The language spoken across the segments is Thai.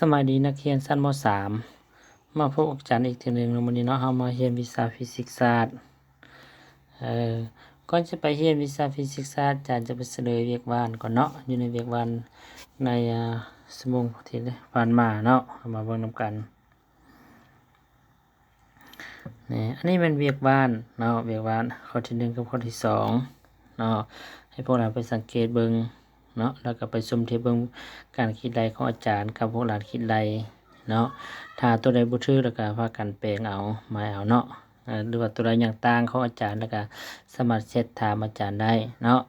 สมัยดีนักเรียนชั้นม .3 มาพบอาจารย์อีกทีหนึ่งในวันนี้เนาะเฮามาเรียนวิชาฟิสิกส์ศาสตร์เอ่อก่อนจะไปเรียนวิชาฟิสิกส์ศาสตร์อาจารย์จะไปเสนอเวียกบ้านก่อนเนาะอยู่ในเวียกบ้านในอ่าสมงที่ผ่านมาเนาะเอามาเบิ่งนํกันนี่อันนี้เป็นเวียกบ้านเนาะเวียกบ้านข้อที่หนึ่งกับข้อที่สองเนาะให้พวกเราไปสังเกตเบิ่ง เนาะแล้วก็ไปชมเทปเบิ่งการคิดไลของอาจารย์กับพวกหลานคิดไลเนาะถ้าตัวใดบ่ถือแล้วก็พากันแปลงเอาหมายเอาเนาะหรือว่าตัวใดอย่างต่างของอาจารย์แล้วก็สามารถเช็ดถามอาจารย์ได้เนาะ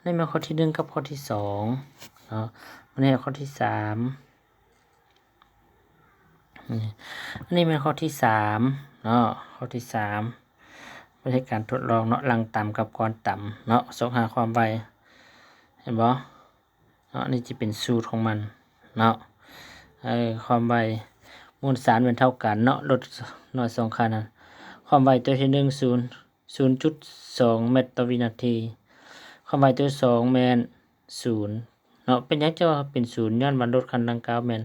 นนี้มาข้อที่หนึ่งกับข้อที่สองเนาะอันนี้ข้อที่สามนี่อันนี้เป็นข้อที่สามเนาะข้อที่สามไม่ใช่การทดลองเนาะลังต่ำกับก้อนต่ำเนาะสองหาความไว เห็นบ่เนาะนี่จะเป็นสูตรของมันเนาะเออความไวมวลสารเป็นเท่ากันเนาะลดน้อยสองคันนะความไวตัวที่หนึ่งศูนย์ศูนย์จุดสองเมตรต่อวินาที ความไวตัวสองแมนศูนย์เนาะเป็นยังจะว่าเป็นศูนย์ย้อนวันรถคันดังกล่าวแมน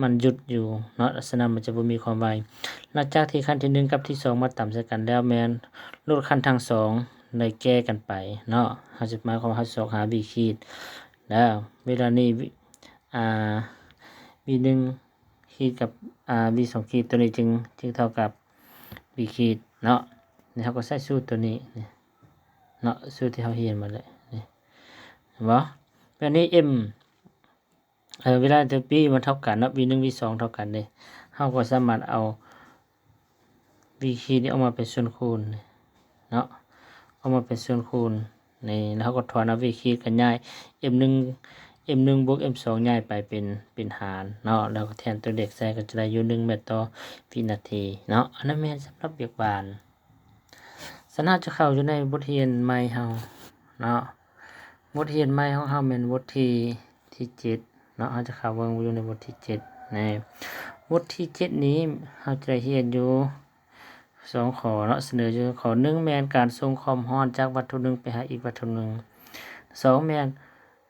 มันหยุดอยู่เนาะลักษณะมันจะบ่มีความไวหลังจากที่คันที่หนึ่งกับที่สองมาต่ำใส่กันแล้วแมนรถคันทั้งสอง ได้แก้กันไปเนาะเขาจะมายความว่าเขาสอกหาบีขีด แล้วเวลานี้วิอ่าบีหนึ่งขีดกับอ่าบีสองขีดตัวนี้จึงจึงเท่ากับบีขีดเนาะนี่เขาก็ใช้สูตรตัวนี้นี่เนาะสูตรที่เขาเรียนมาเลยนี่เห็นบ่แบบนี้ m เออเวลาจะบีมันเท่ากันเนาะบีหนึ่งบีสองเท่ากันเลยเขาก็สามารถเอาบีขีดนี้ออกมาเป็นส่วนคูณเนาะ เอามาเป็นส่วนคูณนี่แล้วก็ถอนเอาวิคีดกันง่าย m หนึ่ง m หนึ่งบวก m สองง่ายไปเป็นเป็นหารเนาะแล้วก็แทนตัวเด็กใส่ก็จะได้อยู่หนึ่งเมตรต่อวินาทีเนาะอันนั้นแม่นสำหรับเบียกบานสนาจะเข้าอยู่ในบทเรียนใหม่เฮาเนาะบทเรียนใหม่ของเฮาแม่นบทที่ที่เจ็ดเนาะเฮาจะเข้าเบิ่งอยู่ในบทที่เจ็ดนี่บทที่เจ็ดนี้เฮาจะเรียนอยู่ สองขอเนาะเสนออยู่ขอหนึ่งแมนการส่งความร้อนจากวัตถุหนึ่งไปหาอีกวัตถุหนึ่งสองแมน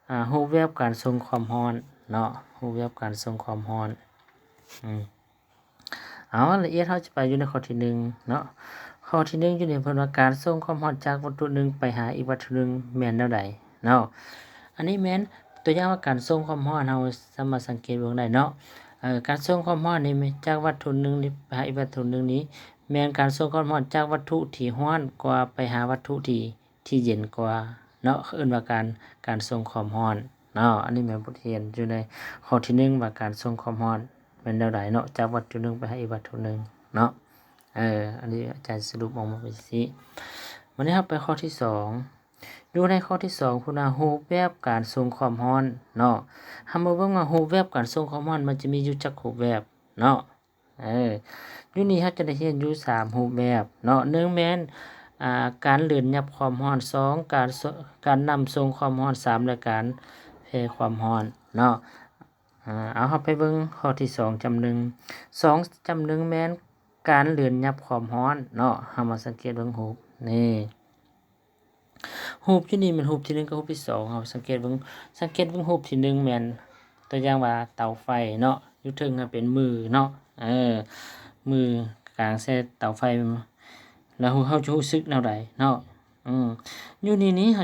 อ่ารูแบบการส่งความร้อนเนาะรูแบบการส่งความร้อนอืมเอาละเอียดเราจะไปอยู่ในข้อที่หนึ่งเนาะข้อที่หนึ่งอยู่ในเพิ่นว่าการส่งความร้อนจากวัตถุหนึ่งไปหาอีกวัตถุหนึ่งแมนแนวใดเนาะอันนี้แมนตัวอย่างว่าการส่งความร้อนเราสามารถสังเกตเบิ่งได้เนาะการส่งความร้อนนี่จากวัตถุหนึ่งไปหาอีกวัตถุหนึ่งนี้ แมนการส่งความร้อนจากวัตถุที่ร้อนกว่าไปหาวัตถุที่ที่เย็นกว่าเนาะเอิ้นว่าการการส่งความร้อนเนาะอันนี้แม่นบทเรียนอยู่ในข้อที่หนึ่งว่าการส่งความร้อนเป็นแนวใดเนาะจากวัตถุหนึ่งไปหาอีกวัตถุหนึ่งเนาะเอออันนี้อาจารย์สรุปออกมาเป็นสิวันนี้ครับไปข้อที่สองอยู่ในข้อที่สองคุณอารูแบบการส่งความร้อนเนาะทำมาเบิ่งว่ารูแบบการส่งความร้อนมันจะมีอยู่จักรูแบบเนาะ เอออยู่นี่เราจะได้เรียนอยู่สามรูปแบบเนาะหนึ่งแม่นอ่าการเลื่อนยับความร้อนสองการการนำส่งความร้อนสามและการแผ่ความร้อนเนาะอ่าเอาเราไปเบิ่งข้อที่สองจำหนึ่งสองจำหนึ่งแมนการเลื่อนยับความร้อนเนาะเรามาสังเกตเบิ่งรูปนี่รูปที่นี่มันรูปที่หนึ่งกับรูปที่สองเราสังเกตเบิ่งสังเกตเบิ่งรูปที่หนึ่งแม่นตัวอย่างว่าเตาไฟเนาะอยู่ถึงเป็นมือเนาะ เออ มือกลางแซ่เตาไฟ แล้วเฮาจะรู้สึกแนวใดเนาะอืมอยู่นี่นี้เฮา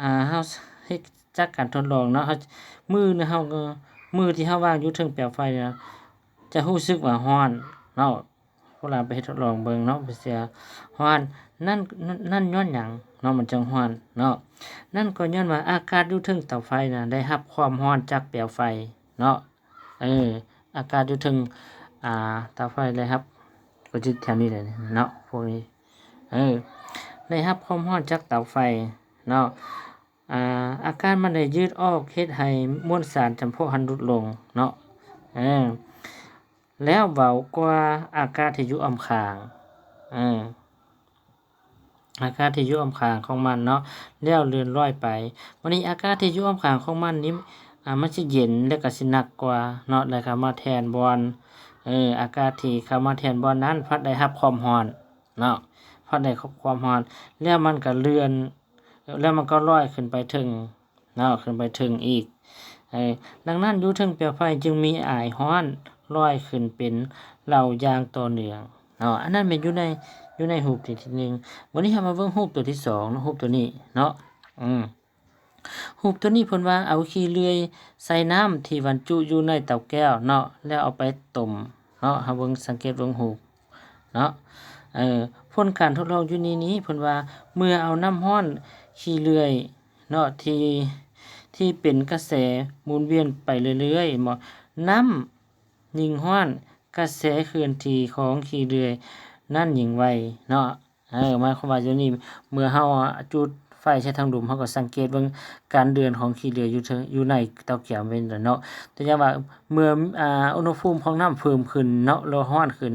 อ่าเฮาเฮ็ดจากการทดลองเนาะเฮามือเนี่ยเฮาก็มือที่เฮาวางอยู่เทิงเปลวไฟเนี่ยจะรู้สึกว่าร้อนเนาะเวลาไปทดลองเบิ่งเนาะไปเสียร้อนนั่นนั่นย้อนหยังเนาะมันจังร้อนเนาะนั่นก็ย้อนว่าอากาศอยู่เทิงเตาไฟน่ะได้รับความร้อนจากเปลวไฟเนาะเอออากาศอยู่เทิง อ่าตาไฟเลยครับก็จะแถวนี้เลยเนาะพวกนี้เออได้รับความร้อนจากเตาไฟเนาะอ่าอาการมันได้ยืดออกเฮ็ดให้มวลสารจำพวกหันลดลงเนาะเออแล้วเบากว่าอากาศที่อยู่อำคางเอออากาศที่อยู่อำคางของมันเนาะแล้วเลื่อนลอยไปวันนี้อากาศที่อยู่อำคางของมันนี้อ่ามันสิเย็นแล้วก็สิหนักกว่าเนาะแล้วก็มาแทนบอล เอออากาศที่เข้ามาแทนบอลนั้น พัดได้รับความร้อนเนาะพัดได้รับความร้อน แล้วมันก็เลื่อน แล้วมันก็ลอยขึ้นไปถึงเนาะขึ้นไปถึงอีกเออดังนั้นอยู่เทึงเปลวไฟจึงมีอายฮ้อนลอยขึ้นเป็นเหล่ายางต่อเนื่องเนาะอันนั้นเป็นอยู่ในอยู่ในรูปที่ที่หนึ่งวันนี้เรามาเบิ่งรูปตัวที่สองนะรูปตัวนี้เนาะอืม รูปตัวนี้เพิ่นว่าเอาขี้เลื่อยใส่น้ำที่บรรจุอยู่ในเตาแก้วเนาะแล้วเอาไปต้มเนาะเฮาเบิ่งสังเกตเบิ่งรูเนาะเออผลการทดลองอยู่ในนี้เพิ่นว่าเมื่อเอาน้ำร้อนขี้เลื่อยเนาะที่ที่เป็นกระแสหมุนเวียนไปเรื่อยๆหมอน้ำยิงห้อนกระแสเคลื่อนที่ของขี้เรือยนั่นยิงไวเนาะเออหมายความว่าอยู่นี่เมื่อเฮาจุด ไฟใช้ทางดุมเฮาก็สังเกตเบิ่งการเดินของขี้เรืออยู่เทิงอยู่ในเตาแก้วเป็นเนาะแต่อย่างว่าเมื่ออ่าอุณหภูมิของน้ำเพิ่มขึ้นเนาะแล้วร้อนขึ้น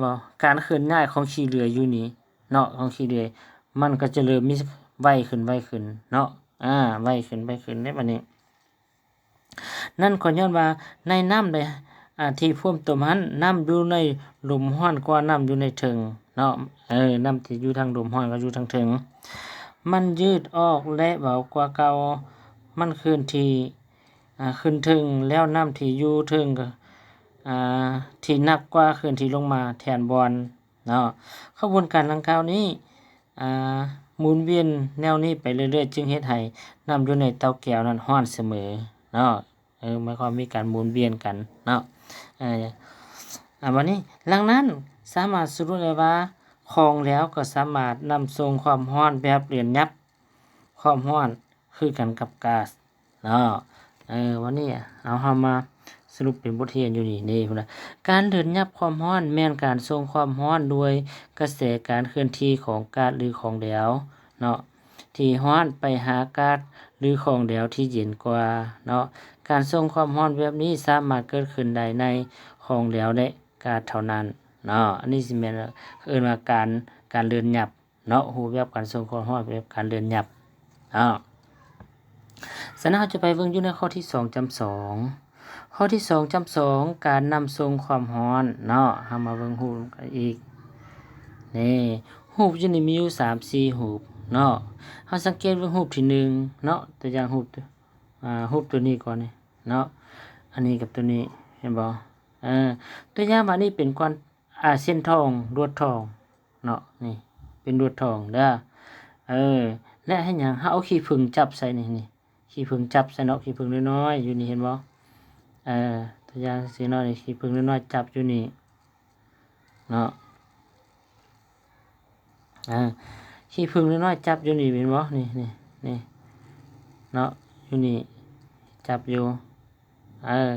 บ่การเคลื่อนย้ายของขี้เรืออยู่นี่เนาะของขี้เรือมันก็จะเริ่มมีไวขึ้นไวขึ้นเนาะอ่าไวขึ้นไวขึ้นในบัดนี้ นั่นก็ย้อนว่าในน้ำได้อ่าที่พ่วมตัวมันน้ำอยู่ในหลุมห้อนกว่าน้ำอยู่ในถิงเนาะเออน้ำที่อยู่ทางหลุมห้อนก็อยู่ทางถิง มันยืดออกและเบากว่าเก่ามันคืนที่ขึ้นถึงแล้วน้ำที่อยู่ถึงที่หนักกว่าคืนที่ลงมาแทนบอลเนาะขบวนการดังกล่าวนี้หมุนเวียนแนวนี้ไปเรื่อยๆ จึงเฮ็ดให้น้ำอยู่ในเตาแก้วนั้นร้อนเสมอเนาะเออหมายความมีการหมุนเวียนกันเนาะเอออ่าวันนี้ดังนั้นสามารถสรุปได้ว่า ของแล้วก็สามารถนำส่งความร้อนแบบเรียญยับ ความร้อนคือกันกับก๊าซเนาะเออวันนี้เอาเฮามาสรุปเป็นบทเรียนอยู่นี่นี่พุ่นนะการเดินยับความร้อนแม่นการส่งความร้อนด้วยกระแสการเคลื่อนที่ของก๊าซหรือของเหลวเนาะที่ร้อนไปหาก๊าซหรือของเหลวที่เย็นกว่าเนาะการส่งความร้อนแบบนี้สามารถเกิดขึ้นได้ในของเหลวและก๊าซเท่านั้น เนาะอันนี้สิแม่นเอิ้นว่าการการเดินหยับเนาะรูแบบการส่งความร้อนแบบการเดินหยับอ้าวสนะเราจะไปเบิ่งอยู่ในข้อที่2จำ2ข้อที่2จำ2การนำส่งความร้อนเนาะเฮามาเบิ่งรูกันอีกนี่รูยูนี่มีอยู่3 4รูเนาะเฮาสังเกตเบิ่งรูที่หนึ่งเนาะตัวอย่างรูอ่ารูตัวนี้ก่อนนี่เนาะอันนี้กับตัวนี้เห็นบ่เออตัวอย่างว่านี่เป็นก้อน อาเส้นทองลวดทองเนาะนี่เป็นลวดทองเด้อเออและให้หยังเฮาเอาขี้ผึ้งจับใส่นี่นี่ขี้ผึ้งจับใส่เนาะขี้ผึ้งน้อยๆอยู่นี่เห็นบ่เออตัวอย่างสีน้อยนี่ขี้ผึ้งน้อยๆจับอยู่นี่เนาะอ่าขี้ผึ้งน้อยๆจับอยู่นี่เห็นบ่นี่นี่นี่เนาะอยู่นี่จับอยู่ เออ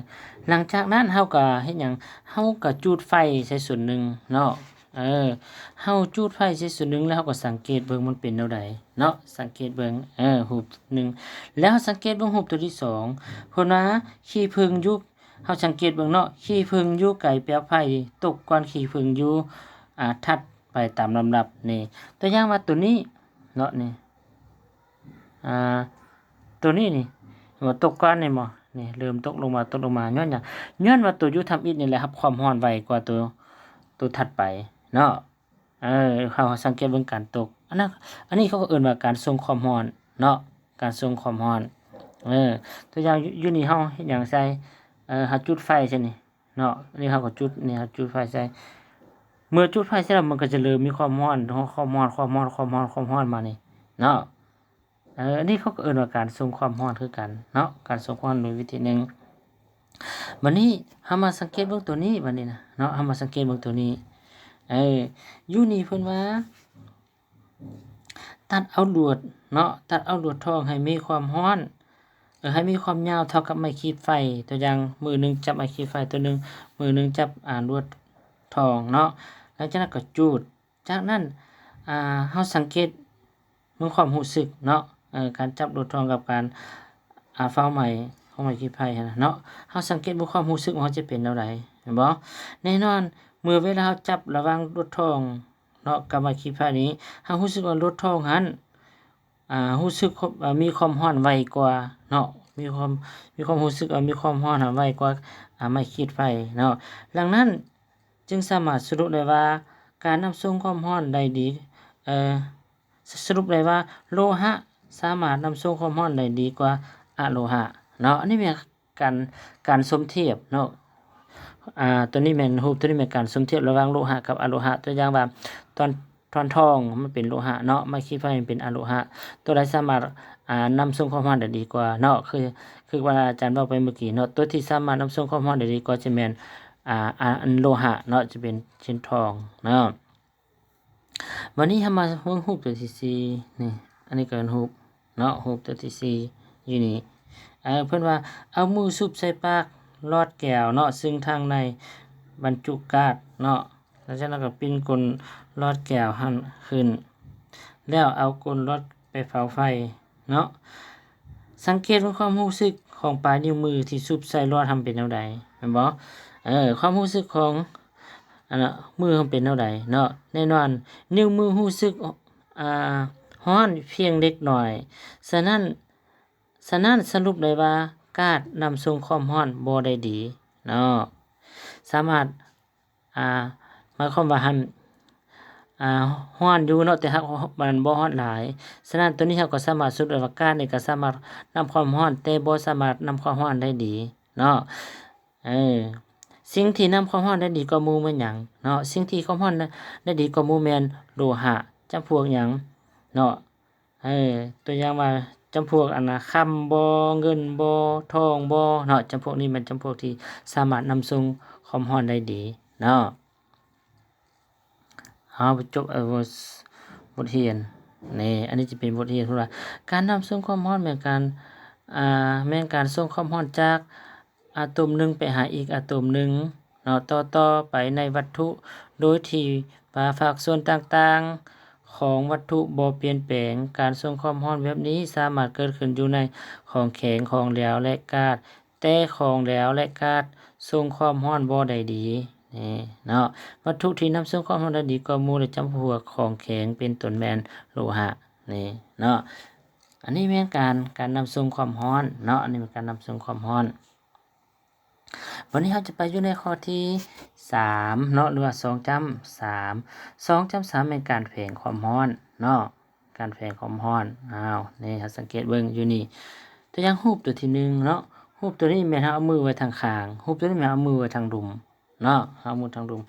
หลังจากนั้นเฮาก็เฮ็ดหยังเฮาก็จุดไฟใส่ส่วนหนึ่งเนาะเออเฮาจุดไฟใส่ส่วนหนึ่งแล้วเฮาก็สังเกตเบิ่งมันเป็นแนวใดเนาะสังเกตเบิ่งเออรูปหนึ่งแล้วสังเกตเบิ่งรูปตัวที่สองเพิ่นว่าขี้ผึ้งยู่เฮาสังเกตเบิ่งเนาะขี้ผึ้งยู่ไกลเปลวไฟตกก่อนขี้ผึ้งอยู่อ่าถัดไปตามลำดับนี่ตัวอย่างว่าตัวนี้เนาะนี่อ่าตัวนี้นี่ว่าตกก้อนนี่บ่ นี่เริ่มตกลงมาตกลงมาย้อนหยังย้อนว่าตัวยู่ทำอิฐนี่แหละครับ ความร้อนไวกว่าตัวตัวถัดไปเนาะเออเขาสังเกตเบิ่งการตกอันนั้นอันนี้เขาก็เอิ้นว่าการส่งความร้อนเนาะการส่งความร้อนเออตัวอย่างอยู่อยู่นี่เฮาเฮ็ดหยังใส่เอ่อเฮาจุดไฟใช่นี่เนาะนนี้เฮาก็จุดนี่เฮาจุดไฟใส่เมื่อจุดไฟเสร็จแล้วมันก็จะเริ่มมีความร้อนความร้อนความร้อนความร้อนความร้อนมานี่เนาะ เอออันนี้เขาก็เอิ้นว่าการส่งความร้อนคือกันเนาะการส่งความร้อนโดยวิธีหนึ่งวันนี้เฮามาสังเกตเบิ่งตัวนี้บัดนี้นะเนาะเฮามาสังเกตเบิ่งตัวนี้เอออยู่นี่เพิ่นว่าตัดเอาลวดเนาะตัดเอาลวดทองให้มีความร้อนเออให้มีความยาวเท่ากับไม้ขีดไฟ ตัวอย่างมือหนึงจับไม้ขีดไฟตัวหนึงมือหนึงจับอ่าลวดทองเนาะแล้วจากนั้นก็จูด จากนั้นอ่าเฮาสังเกตเบิ่งความรู้สึกเนาะ การจับลวดทองกับการอาเฝ้าไหม้ของไม้ขีดไฟหั้นน่ะเนาะเฮาสังเกตบ่ความรู้สึกว่าเฮาจะเป็นแนวใดเห็นบ่แน่นอนเมื่อเวลาเฮาจับระว่างลวดทองเนาะกับไม้ขีดไฟนี้เฮารู้สึกว่าลวดทองหั้นอ่ารู้สึกมีความร้อนไวกว่าเนาะมีความมีความรู้สึกมีความร้อนไวกว่าอ่าไม้ขีดไฟเนาะดังนั้นจึงสามารถสรุปได้ว่าการนำส่งความร้อนได้ดีเอ่อสรุปได้ว่าโลหะ สามารถนำส่งความร้อนได้ดีกว่าอะโลหะเนาะอันนี้เป็นการการสมเทียบเนาะอ่าตัวนี้แม่นรูปตัวนี้เป็นการสมเทียบระหว่างโลหะกับอะโลหะตัวอย่างว่าตอนทอนทองมันเป็นโลหะเนาะไม้ขีดไฟมันเป็นอะโลหะ ตัวใดสามารถอ่านำส่งความร้อนได้ดีกว่าเนาะคือคือว่าอาจารย์บอกไปเมื่อกี้เนาะตัวที่สามารถนำส่งความร้อนได้ดีกว่าจะแม่นอ่าอันโลหะเนาะจะเป็นเชิ้นทองเนาะวันนี้ทำมาเบิ่งรูปตัวที่สี่นี่ อันนี้ก็เป็นรูปเนาะรูปตัวที่สี่อยู่นี่เออเพิ่อนว่าเอามือซุบใส่ปากลอดแก้วเนาะซึ่งทางในบรรจุกาซเนาะแล้วจากนั้นก็ปิ้นกลลอดแก้วหันขึ้น แล้วเอากลลอดไปเผาไฟเนาะสังเกตว่าความรู้สึกของปลายนิ้วมือที่ซุบใส่ลอดทำเป็นแนวใดแม่นบ่เออความรู้สึกของอันน่ะมือมันเป็นแนวใดเนาะแน่นอนนิ้วมือรู้สึกอ่า ร้อนเพียงเล็กหน้อย ฉะนั้นฉะนั้นสรุปได้ว่าการนำส่งความร้อนบ่ได้ดีเนาะสามารถอ่าหมายความว่าหันอ่าร้อนอยู่เนาะแต่ฮักมันบ่ร้อนหลายฉะนั้นตัวนี้เราก็สามารถสรุปได้ว่าการนี่ก็สามารถนำความร้อนแต่บ่สามารถนำความร้อนได้ดีเนาะเออสิ่งที่นำความร้อนได้ดีกว่าหมู่แม่นหยังเนาะสิ่งที่ความร้อนได้ดีกว่าหมู่แม่นโลหะจำพวกหยัง เนาะเออตัวอย่างว่าจำพวกอันนะคำบ่เงินบ่ทองบ่เนาะจำพวกนี้มันจำพวกที่สามารถนำส่งความร้อนได้ดีเนาะเอาไปจบเอาบทเรียนนี่อันนี้จะเป็นบทเรียนพราะว่าการนำส่งความร้อนแม่นการอ่าแม่นการส่งความร้อนจากอะตอมหนึ่งไปหาอีกอะตอมหนึ่งเนาะต่อต่อไปในวัตถุโดยที่ว่าภาคส่วนต่างๆ ของวัตถุบ่เปลี่ยนแปลง การส่งความร้อนแบบนี้สามารถเกิดขึ้นอยู่ในของแข็งของเหลวและก๊าซแต่ของเหลวและก๊าซส่งความร้อนบ่ได้ดีนี่เนาะวัตถุที่นำส่งความร้อนได้ดีกว่าหมู่ได้จำพวกของแข็งเป็นต้นแม่นโลหะนี่เนาะอันนี้แม่นการการนำส่งความร้อนเนาะอันนี้เป็นการนำส่งความร้อน วันนี้เราจะไปอยู่ในข้อที่สามเนาะหรือว่าสองจำสามสองจำสามเป็นการแฝงความร้อนเนาะการแฝงความร้อนอ้าวนี่เราสังเกตเบิ่งอยู่นี่ตัวอย่างรูปตัวที่หนึ่งเนาะรูปตัวนี้แม่นเราเอามือไว้ทางข้างรูปตัวนี้แม่เอามือไว้ทางดุมเนาะเอามือทางลม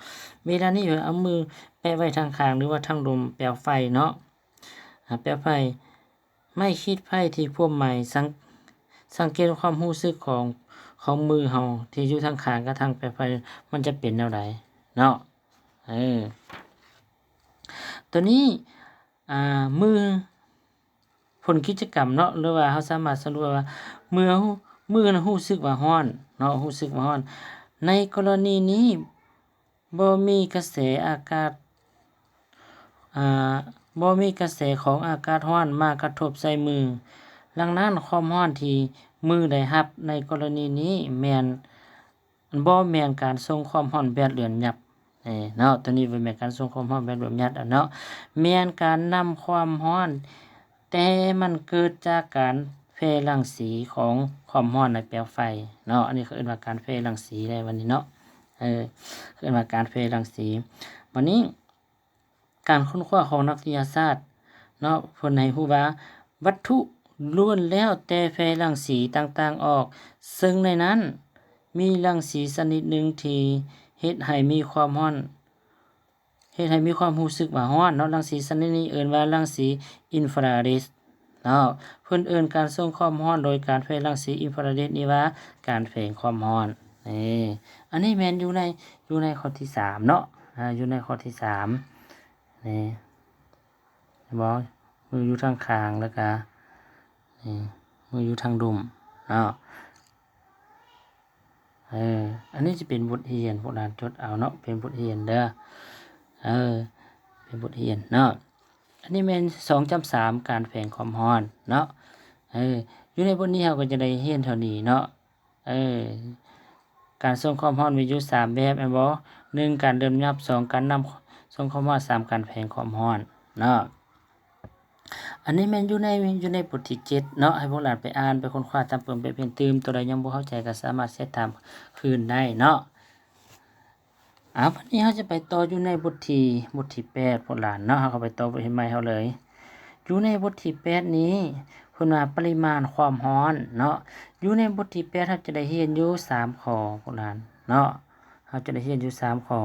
เวลานี้เอามือแปะไว้ทางคางหรือว่าทางลมแปลไฟเนาะแปลไฟไม่คิดไฟที่พวกใหม่สังสังเกตความรู้สึกของ ของมือเฮาที่อยู่ทางคางกับทางแปไฟมันจะเป็นแนวใดเนาะเออตัวนี้อ่ามือผลกิจกรรมเนาะหรือว่าเฮาสามารถสรุปว่ามือมือนะรู้สึกว่าร้อนเนาะรู้สึกว่าร้อน ในกรณีนี้บ่มีกระแสอากาศอ่าบ่มีกระแสของอากาศร้อนมากระทบใส่มือดังนั้นความร้อนที่ มือได้รับในกรณีนี้แม่นบ่แม่นการส่งความร้อนแบบเลือนยับเนาะตัวนี้บ่แม่นการส่งความร้อนแบบเลือนยับเนาะแม่นการนำความร้อน แต่มันเกิดจากการแพร่รังสีของความร้อนในแปลวไฟเนาะอันนี้เขาเรียกว่าการแพร่รังสีในวันนี้เนาะเออเขาเรียกว่าการแพร่รังสีวันนี้การค้นคว้าของนักวิทยาศาสตร์เนาะเพิ่นให้รู้ว่าวัตถุ ล้วนแล้วแต่แพร่รังสีต่างๆออก ซึ่งในนั้น มีรังสีชนิดหนึ่งที่เฮ็ดให้มีความร้อนเฮ็ดให้มีความรู้สึกว่าร้อนเนาะรังสีชนิดนี้เอิ้นว่ารังสีอินฟราเรดเนาะเพิ่นเอิ้นการส่งความร้อนโดยการแพร่รังสีอินฟราเรดนี้ว่าการแฝงความร้อนนี่อันนี้แม่นอยู่ในอยู่ในข้อที่สามเนาะอ่าอยู่ในข้อที่สามนี่บ่มือยู่ทางคางแล้วก็ นี่มืออยู่ทางดุมเนาะเอออันนี้จะเป็นบทเรียนพวกเราจดเอาเนาะเป็นบทเรียนเด้อเออเป็นบทเรียนเนาะอันนี้เป็นสองจำสามการแฝงความร้อนเนาะเอออยู่ในบทนี้เราก็จะได้เรียนเท่านี้เนาะเออการส่งความร้อนมีอยู่สามแบบแม่นบ่หนึ่งการเดิมยับสองการนำส่งความร้อนสามการแฝงความร้อนเนาะ อันนี้แมันอยู่ในอยู่ในบทที่เจ็ดเนาะให้พวกหลานไปอ่านไปค้นคว้าตามเปิ่มไปเพิ่มเติมตัวใดยังบ่เข้าใจก็สามารถเซตตามคืนได้เนาะอ่าวันนี้เราจะไปต่ออยู่ในบทที่บทที่แปดพวกหลานเนาะเราไปต่อบทที่ใหม่เขาเลย อยู่ในบทที่แปดนี้เพิ่นว่าปริมาณความร้อนเนาะอยู่ในบทที่แปดเราจะได้เรียนอยู่สามข้อพวกนั้นเนาะเราจะได้เรียนอยู่สามข้อ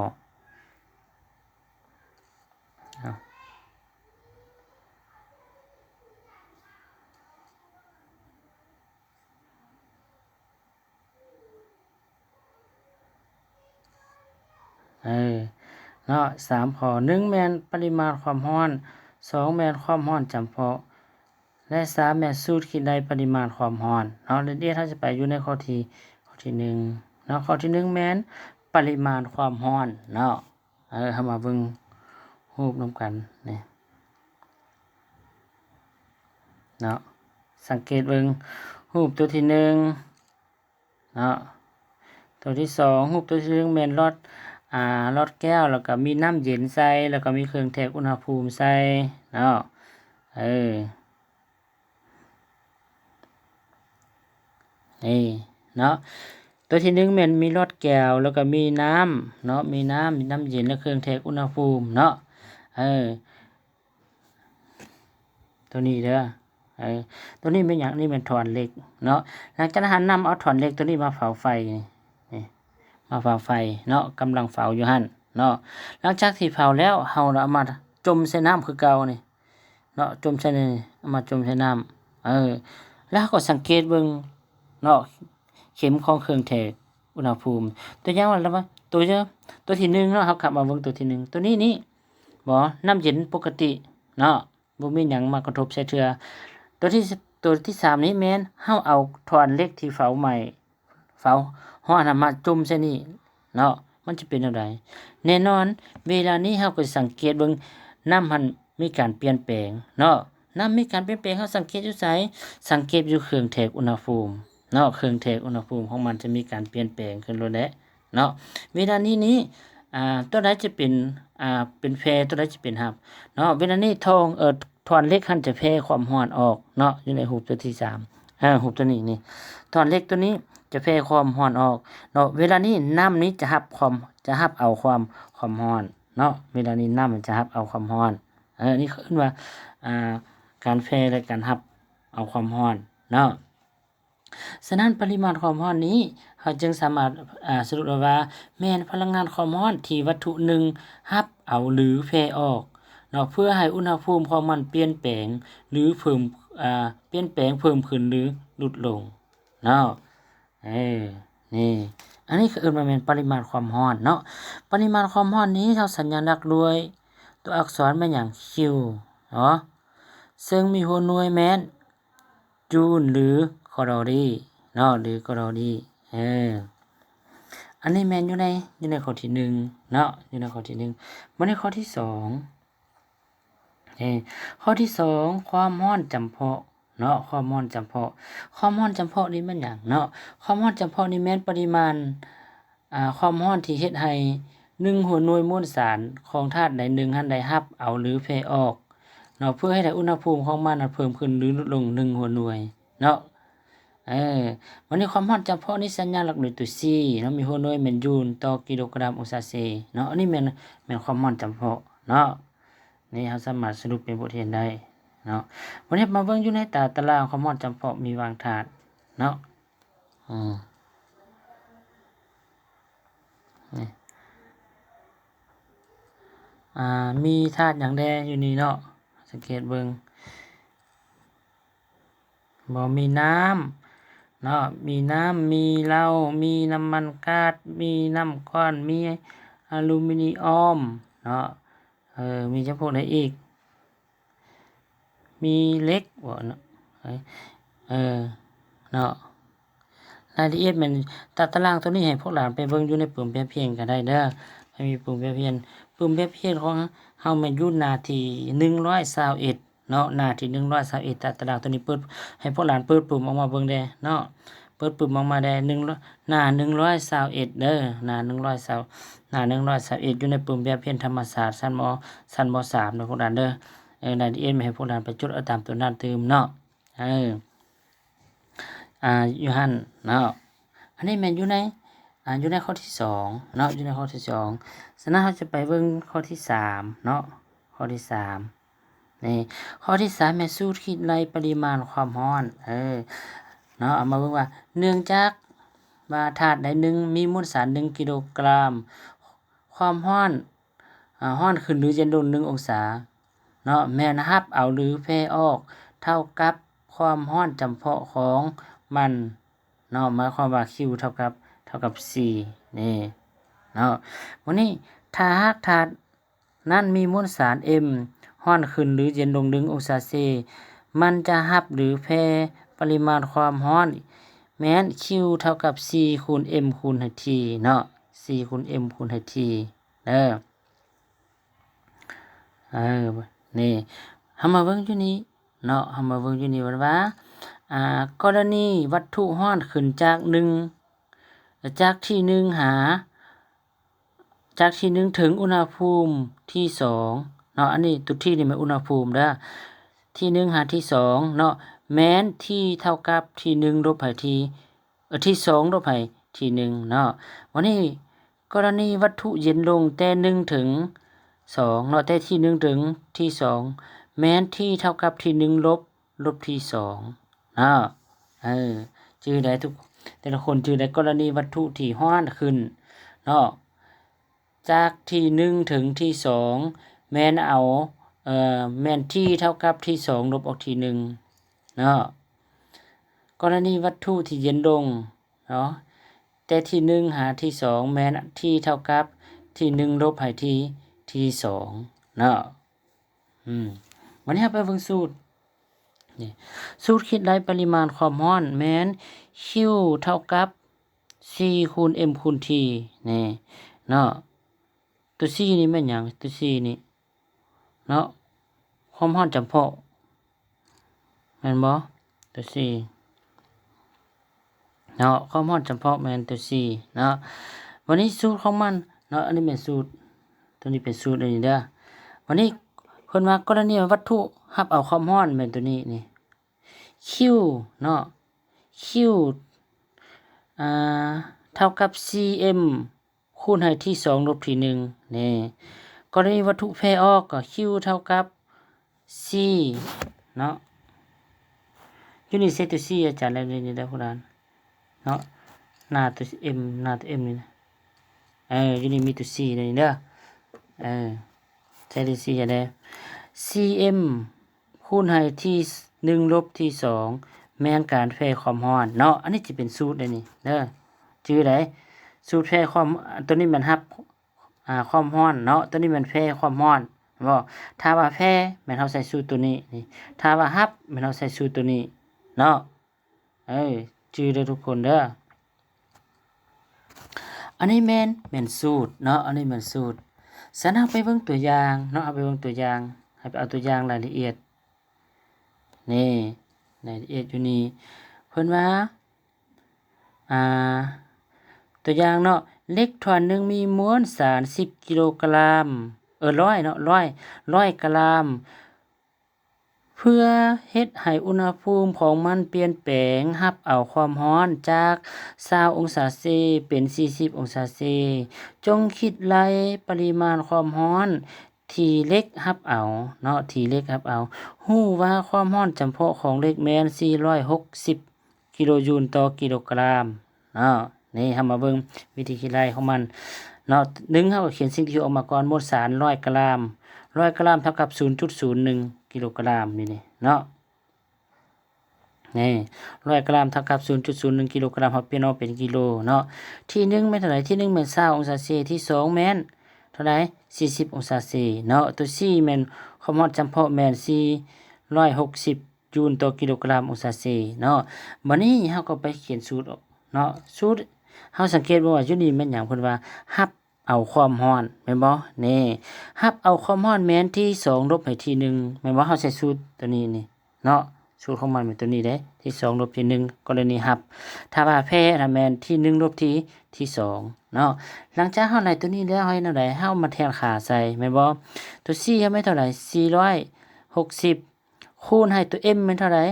เออเนาะสามข้อหนึ่งแมนปริมาณความร้อนสองแมนความร้อนจำเพาะ และสามแมนสูตรคิดได้ปริมาณความร้อนเนาะเดี๋ยวถ้าจะไปอยู่ในข้อที่ข้อที่หนึ่งเนาะข้อที่หนึ่งแมนปริมาณความร้อนเนาะเออเฮามาเบิ่งรูปนํกันนี่เนาะสังเกตเบิ่งรูปตัวที่หนึ่งเนาะตัวที่สองรูปตัวที่หนึ่งแมนรอด อ่ารอดแก้วแล้วก็มีน้ำเย็นใส่แล้วก็มีเครื่องแทกอุณหภูมิใส่เนาะเออนี่เนาะตัวที่หนึ่งมันมีรอดแก้วแล้วก็มีน้ำเนาะมีน้ำมีน้ำเย็นและเครื่องเทคอุณหภูมิเนาะเออตัวนี้เด้อเออตัวนี้เป็นอย่างนี้เป็นถอนเหล็กเนาะหลังจากนั้นนำเอาถอนเหล็กตัวนี้มาเผาไฟนี่ มาเผาไฟเนาะกำลังเผาอยู่หั่นเนาะหลังจากที่เผาแล้วเฮาเอามาจมใส่น้ำคือเก่านี่เนาะจมใส่นี่เอามาจมใส่น้ำเออ แล้วก็สังเกตเบิ่งเนาะเข็มของเครื่องเทศอุณหภูมิ ตัวอย่างว่าแล้วว่าตัวเจอตัวที่หนึ่งเนาะครับขับมาเบิ่งตัวที่หนึ่งตัวนี้นี่บ่น้ำเย็นปกติเนาะบ่มีหยังมากระทบใส่เทือตัวที่ตัวที่สามนี้แม่นเฮาเอาถอนเล็กที่เฝ้าใหม่ เฝ้าฮ้อนมาจุ่มใส่นี่เนาะมันจะเป็นจังไดแน่นอน เวลานี้เฮาก็สังเกตเบิ่งน้ำมันมีการเปลี่ยนแปลงเนาะน้ำมีการเปลี่ยนแปลงเฮาสังเกตอยู่ไสสังเกตอยู่เครื่องเทคอุณหภูมิเนาะเครื่องเทคอุณหภูมิของมันจะมีการเปลี่ยนแปลงขึ้นโลดแหละเนาะเวลานี้นี้อ่าตัวใดจะเป็นอ่าเป็นแพรตัวใดจะเป็นหับเนาะเวลานี้ทองเอ่อทอนเล็กหันจะแพรความร้อนออกเนาะอยู่ในหูปตัวที่สามอ่าหูปตัวนี้นี่ทอนเล็กตัวนี้ จะแพรความร้อนออกเนาะเวลานี้น้ำนี้จะรับความจะรับเอาความความร้อนเนาะเวลานี้น้ำมันจะรับเอาความร้อนเออนี่ขึ้นว่าอ่าการแพรและการรับเอาความร้อนเนาะฉะนั้นปริมาณความร้อนนี้เราจึงสามารถอ่าสรุปได้ว่าแม่นพลังงานความร้อนที่วัตถุหนึ่งรับเอาหรือแพร่ออกเนาะเพื่อให้อุณหภูมิของมันเปลี่ยนแปลงหรือเพิ่มอ่าเปลี่ยนแปลงเพิ่มขึ้นหรือลดลงเนาะ เออนี่ อันนี้คือเอิ้นว่าแม่นปริมาณความร้อนเนาะ ปริมาณความร้อนนี้เราสัญลักษณ์ด้วย ตัวอักษรแม่นหยัง Q เนาะ ซึ่งมีหัวหน่วยแม่นจูลหรือคลอรี่เนาะหรือคลอรี่เอออันนี้แมนอยู่ในอยู่ในข้อที่หนึ่งเนาะอยู่ในข้อที่หนึ่งมาในข้อที่สองเออข้อที่สองความร้อนจำเพาะ เนาะความร้อนจำเพาะความร้อนจำเพาะนี่มันหยังเนาะความร้อนจำเพาะนี่แม่นปริมาณอ่าความร้อนที่เฮ็ดให้หนึ่งหัวหน่วยมวลสารของธาตุใดหนึ่งหันใดรับ เอาหรือแพร่ออกเนาะเพื่อให้ได้อุณหภูมิของมันเพิ่มขึ้นหรือลดลงหนึ่งหัวหน่วยเนาะเออวันนี้ความร้อนจำเพาะนี่สัญญาณหลักโดยตัว C เนาะมีหัวหน่วยเป็นจูลต่อกิโลกรัมองศาเซเนาะอันนี้แม่นแม่นความร้อนจำเพาะเนาะนี่เราสามารถสรุปเป็นบทเรียนได้ เนาะวันนี้มาเบิ่งอยู่ในตาตารางความร้อนจำเพาะมีวางธาตุเนาะอืมนี่อ่ามีธาตุหยังแดอยู่นี่เนาะสังเกตเบิ่งบ่มีน้ำเนาะมีน้ำมีเหล้ามีน้ำมันก๊าซมีน้ำก้อนมีอลูมิเนียมเนาะเออมีเฉพาะไหนอีก มีเล็กบ่เนาะเอ้ยเออเนาะรายละเอียดมันตัดตารางตัวนี้ให้พวกหลานไปเบิ่งอยู่ในปุ่มแปรเพียงก็ได้เด้อให้มีปุ่มแปรเพียงปุ่มแปรเพียงของเฮามันอยู่หน้าที่121เนาะหน้าที่121ตัดตารางตัวนี้เปิดให้พวกหลานเปิดปุ่มออกมาเบิ่งแด่เนาะเปิดปุ่มออกมาแด่หนึ่งร้อยหน้า121เด้อหน้า120หน้า121อยู่ในปุ่มแบบเพียนธรรมศาสตร์ชั้นมชั้นมสามเนาะพวกหลานเด้อ รายละเอียดไม่ให้พวกหลานไปจดเอาตามตัวนั้นเติมเนาะเอออ่ายู่หั่นเนาะอันนี้แมนอยู่ในอ่าอยู่ในข้อที่สองเนาะอยู่ในข้อที่สองฉะนั้นเราจะไปเบิ่งข้อที่สามเนาะข้อที่สามนี่ข้อที่สามแม่สูตรคิดไรปริมาณความร้อน เออเนาะเอามาเบิ่งว่าเนื่องจากว่าธาตุใดหนึ่งมีมวลสารหนึ่งกิโลกรัม ความร้อนอ่าร้อนขึ้นหรือเย็นลงหนึ่งองศา เนาะแม่นรับเอาหรือแพร่ออกเท่ากับความร้อนจำเพาะของมันเนาะหมายความว่า Q เท่ากับเท่ากับ C นี่เนาะวันนี้ถ้าหากธาตุนั้นมีมวลสาร M ร้อนขึ้นหรือเย็นลง1องศาเซ มันจะรับหรือแพร่ปริมาณความร้อน แม้น Q เท่ากับ C คูณ M คูณ T เนาะ C คูณ M คูณ T เด้อเออ นี่เฮามาเบิ่งอยู่นี่เนาะเฮามาเบิ่งอยู่นี่ว่าอ่ากรณีวัตถุร้อนขึ้นจากหนึ่งจากที่หนึ่งหา จากที่หนึ่งถึงอุณหภูมิที่สองเนาะอันนี้ตุที่นี่มันอุณหภูมิเด้อที่หนึ่งหาที่สองเนาะแม้นที่เท่ากับที่หนึ่งลบให้ที่เอ่อที่สองลบให้ที่หนึ่งเนาะวันนี้กรณีวัตถุเย็นลงแต่หนึ่งถึง สองเนาะแต่ที่หนึ่งถึงที่สองแม้นที่เท่ากับที่หนึ่งลบลบที่สองเนะเออจื่อได้ทุก แต่ละคนจื่อได้กรณีวัตถุที่ร้อนขึ้นเนาะจากที่หนึ่งถึงที่สองแม่นเอาเอ่อแม่นที่เท่ากับที่สองลบออกที่หนึ่งเนาะกรณีวัตถุที่เย็นลงเนาะแต่ที่หนึ่งหาที่สองแม้นที่เท่ากับที่หนึ่งลบให้ที่ ที่สองเนาะอืมวันนี้เราไปเบิ่งสูตรนี่สูตรคิดไรปริมาณความร้อนแม้น Q เท่ากับ C คูณ M คูณ T นี่เนาะตัว C นี่แม่นหยังตัว C นี่เนาะความร้อนจำเพาะแม่นบ่ตัว C เนาะความร้อนจำเพาะแม่นตัว C เนาะวันนี้สูตรของมันเนาะอันนี้เป็นสูตร ตัวนี้เป็นสูตรอันนี้เด้อวันนี้เพิ่นว่ากรณีวัตถุรับเอาความร้อนแม่นตัวนี้นี่ Q เนาะ Q อ่าเท่ากับ Cm คูณให้ที่สองลบที่หนึ่งนี่กรณีวัตถุแพร่ออกก็ Q เท่ากับ C เนาะยูนี่เซตตัว C อาจารย์แล้วนี่ได้อผู้นั้นเนาะหน้าตัว M หน้าตัว M นี่นะเออยูนี่มีตัว C เลยนี่เด้อ เออใช้ตัว C จะได้ Cm คูณให้ที่หนึ่งลบที่สองแม่นการแพร่ความร้อนเนาะอันนี้จะเป็นสูตรเลยนี่เด้อจื่อไดสูตรแพร่ความตัวนี้มันรับอ่าความร้อนเนาะตัวนี้มันแพร่ความร้อนบ่ถ้าว่าแพร่แม่นเราใส่สูตรตัวนี้นี่ถ้าว่ารับแม่นเราใส่สูตรตัวนี้เนาะเอ้ยจื่อเด้อทุกคนเด้ออันนี้แม่นแม่นสูตรเนาะอันนี้แม่นสูตร สันเอาไปเบิ่งตัวอย่างเนาะเอาไปเบิ่งตัวอย่าง ให้ไปเอาตัวอย่างรายละเอียด นี่รายละเอียดอยู่นี่เพิ่นว่าอ่า ตัวอย่างเนาะเล็กถอนหนึ่งมีมวลสาร10กิโลกรัมเออร้อยเนาะร้อยร้อยกรัม พื่อเฮ็ดให้อุณหภูมิของมันเปลี่ยนแปลงรับเอาความร้อนจาก20องศาเซเป็น 40 องศาเซ จงคิดไล่ปริมาณความร้อนที่เล็กรับเอาเนาะที่เล็กรับเอารู้ว่าความร้อนจำเพาะของเหล็กแม่น460 กิโลจูลต่อกิโลกรัมเนาะนี่เฮามาเบิ่งวิธีคิดไล่ของมันเนาะหนึ่งเฮาเขียนสิ่งที่ออกมาก่อนมวลสาร100 ก รัม100กรัมเท่ากับ 0.01 กิโลกรัมนี่นี่เนาะนี่100กรัมเท่ากับ 0.01 กิโลกรัมเฮาเปลี่ยนออกเป็นกิโลเนาะที่หนึ่งแม่นเท่าไหร่ที่หนึ่งแม่น20องศาเซที่สองแม่นเท่าไหร่40 องศาเซเนาะตัว C แม่นความร้อนจำเพาะแม่น460จูลต่อกิโลกรัมองศาเซเนาะบัดนี้เฮาก็ไปเขียนสูตรเนาะสูตรเฮาสังเกตว่าอยู่นี่แม่นหยังเพิ่นว่ารับ เอาความร้อนแม่นบ่นี่รับเอาความร้อนแม่นที่สองลบให้ที่หนึ่งแม่นบ่เฮาใช้สูตรตัวนี้นี่เนาะสูตรของมันเป็นตัวนี้เด้ที่สองลบที่หนึ่งกรณีรับ ถ้าว่าแพ้น่ะแม่นที่หนึ่งลบที่ที่สองเนาะหลังจากเฮาได้ตัวนี้แล้วเฮาเฮ็ดแนวใดเฮามาแทนค่าใส่แม่นบ่ตัว C เฮาแม่นเท่าไหร่460คูณให้ตัว M แม่นเท่าไหร่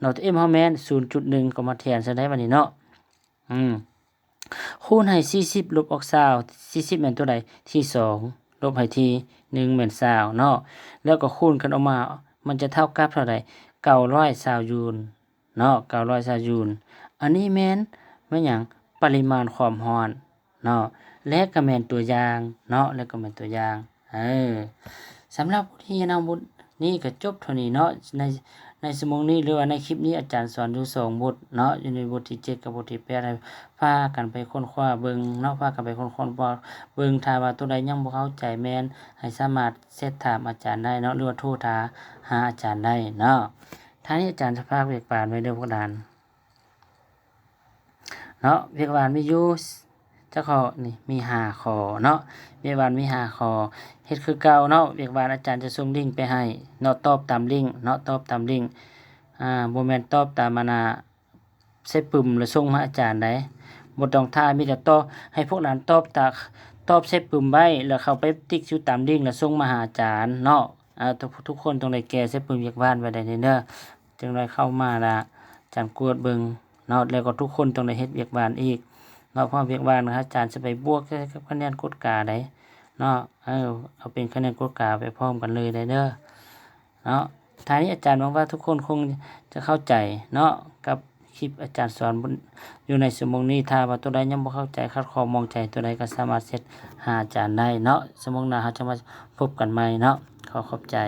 เนาะตัว M เฮาแม่น0.1ก็มาแทนใส่ได้บัดนี้เนาะ อืม คูณให้40ลบออก20 40แม่นตัวใดที่2ลบให้ที่1แม่น20เนาะแล้วก็คูณกันออกมา มันจะเท่ากับเท่าใดเก้าร้อยซาวยูนเนาะเก้าร้อยซาวยูนอันนี้แม่นแม่นหยังปริมาณความร้อนเนาะและก็แม่นตัวอย่างเนาะและก็แม่นตัวอย่างเออสำหรับบทเรียนเอาบทนี้ก็จบเท่านี้เนาะใน ในสมองนี้หรือว่าในคลิปนี้อาจารย์สอนอยู่สองบทเนาะอยู่ในบทที่7กับบทที่8ให้พากันไปค้นคว้าเบิ่งเนาะพากันไปค้นคว้าเบิ่งถ้าว่าตัวใดยังบ่เข้าใจแม่นให้สามารถเซตถามอาจารย์ได้เนาะหรือว่าโทรถาหาอาจารย์ได้เนาะท่านี้อาจารย์จะพากเวกปานไว้เด้อพวกดานเนาะเวียกวานมีอยู่ จ้าขอนี่มีหาขอเนาะเวียกวานมีหาขอเฮ็ดคือเก่าเนาะเวียกวานอาจารย์จะส่งลิงก์ไปให้เนาะตอบตามลิงก์เนาะตอบตามลิงก์อ่าบ่แม่นตอบตามมานาใส่ปึ่มแล้วส่งมาอาจารย์ได้บ่ต้องท่ามีแต่ตอบให้พวกนั้นตอบตาตอบใส่ปึ่มไว้แล้วเข้าไปติ๊กอยู่ตามลิงก์แล้วส่งมาหาอาจารย์เนาะอ่าทุกทุกคนต้องได้แก้ใส่ปึ่มเวียกวานไว้ได้เด้อจึงได้เข้ามาละอาจารย์กวดเบิงเนาะแล้วก็ทุกคนต้องได้เฮ็ดเวียกบ้านอีก เนาะเพราะเวียกบ้านนะครับอาจารย์จะไปบวกกับคะแนนกฎกาได้เนาะเออเอาเป็นคะแนนกฎกาไปพร้อมกันเลยได้เด้อเนาะท้ายนี้อาจารย์หวังว่าทุกคนคงจะเข้าใจเนาะกับคลิปอาจารย์สอนอยู่ในสมองนี้ถ้าว่าตัวใดยังบ่เข้าใจคัดคอมองใจตัวใดก็สามารถเซตหาอาจารย์ได้เนาะสมองหน้าเราจะมาพบกันใหม่เนาะขอขอบใจ